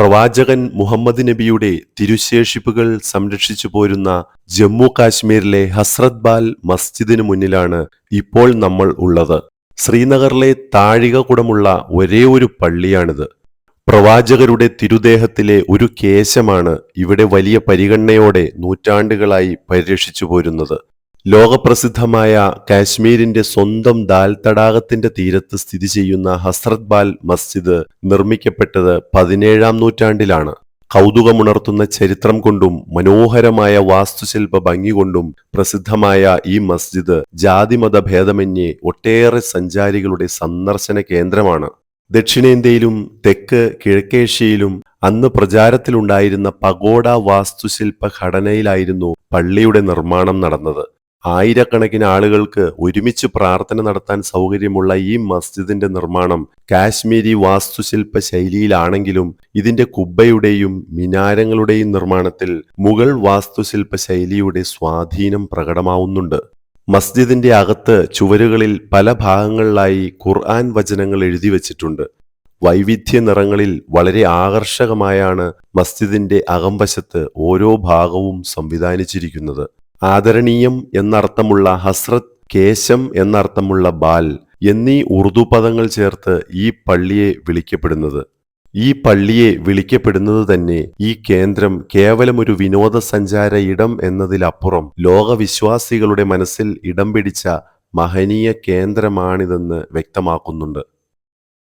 പ്രവാചകൻ മുഹമ്മദ് നബിയുടെ തിരുശേഷിപ്പുകൾ സംരക്ഷിച്ചു പോരുന്ന ജമ്മു കാശ്മീരിലെ ഹസ്രത് ബാൽ മസ്ജിദിനു മുന്നിലാണ് ഇപ്പോൾ നമ്മൾ ഉള്ളത്. ശ്രീനഗറിലെ താഴിക കുടമുള്ള ഒരേ ഒരു പള്ളിയാണിത്. പ്രവാചകരുടെ തിരുദേഹത്തിലെ ഒരു കേശമാണ് ഇവിടെ വലിയ പരിഗണനയോടെ നൂറ്റാണ്ടുകളായി പരിരക്ഷിച്ചു പോരുന്നത്. ലോകപ്രസിദ്ധമായ കാശ്മീരിന്റെ സ്വന്തം ദാൽ തടാകത്തിന്റെ തീരത്ത് സ്ഥിതി ചെയ്യുന്ന ഹസ്രത് ബാൽ മസ്ജിദ് നിർമ്മിക്കപ്പെട്ടത് പതിനേഴാം നൂറ്റാണ്ടിലാണ്. കൗതുകമുണർത്തുന്ന ചരിത്രം കൊണ്ടും മനോഹരമായ വാസ്തുശില്പ ഭംഗി കൊണ്ടും പ്രസിദ്ധമായ ഈ മസ്ജിദ് ജാതിമത ഭേദമന്യേ ഒട്ടേറെ സഞ്ചാരികളുടെ സന്ദർശന കേന്ദ്രമാണ്. ദക്ഷിണേന്ത്യയിലും തെക്ക് കിഴക്കേഷ്യയിലും അന്ന് പ്രചാരത്തിലുണ്ടായിരുന്ന പഗോഡ വാസ്തുശില്പ ഘടനയിലായിരുന്നു പള്ളിയുടെ നിർമ്മാണം നടന്നത്. ആയിരക്കണക്കിന് ആളുകൾക്ക് ഒരുമിച്ച് പ്രാർത്ഥന നടത്താൻ സൗകര്യമുള്ള ഈ മസ്ജിദിന്റെ നിർമ്മാണം കാശ്മീരി വാസ്തുശില്പ ശൈലിയിലാണെങ്കിലും ഇതിന്റെ കുബ്ബയുടെയും മിനാരങ്ങളുടെയും നിർമ്മാണത്തിൽ മുഗൾ വാസ്തുശില്പ ശൈലിയുടെ സ്വാധീനം പ്രകടമാവുന്നുണ്ട്. മസ്ജിദിന്റെ അകത്ത് ചുവരുകളിൽ പല ഭാഗങ്ങളിലായി ഖുർആൻ വചനങ്ങൾ എഴുതി വച്ചിട്ടുണ്ട്. വൈവിധ്യ നിറങ്ങളിൽ വളരെ ആകർഷകമായാണ് മസ്ജിദിന്റെ അകംവശത്ത് ഓരോ ഭാഗവും സംവിധാനിച്ചിരിക്കുന്നത്. ആദരണീയം എന്നർത്ഥമുള്ള ഹസ്രത് കേശം എന്നർത്ഥമുള്ള ബാൽ എന്നീ ഉറുദു പദങ്ങൾ ചേർത്ത് ഈ പള്ളിയെ വിളിക്കപ്പെടുന്നത്. ഈ പള്ളിയെ വിളിക്കപ്പെടുന്നത് തന്നെ ഈ കേന്ദ്രം കേവലം ഒരു വിനോദസഞ്ചാര ഇടം എന്നതിലപ്പുറം ലോകവിശ്വാസികളുടെ മനസ്സിൽ ഇടം പിടിച്ച മഹനീയ കേന്ദ്രമാണിതെന്ന് വ്യക്തമാക്കുന്നുണ്ട്.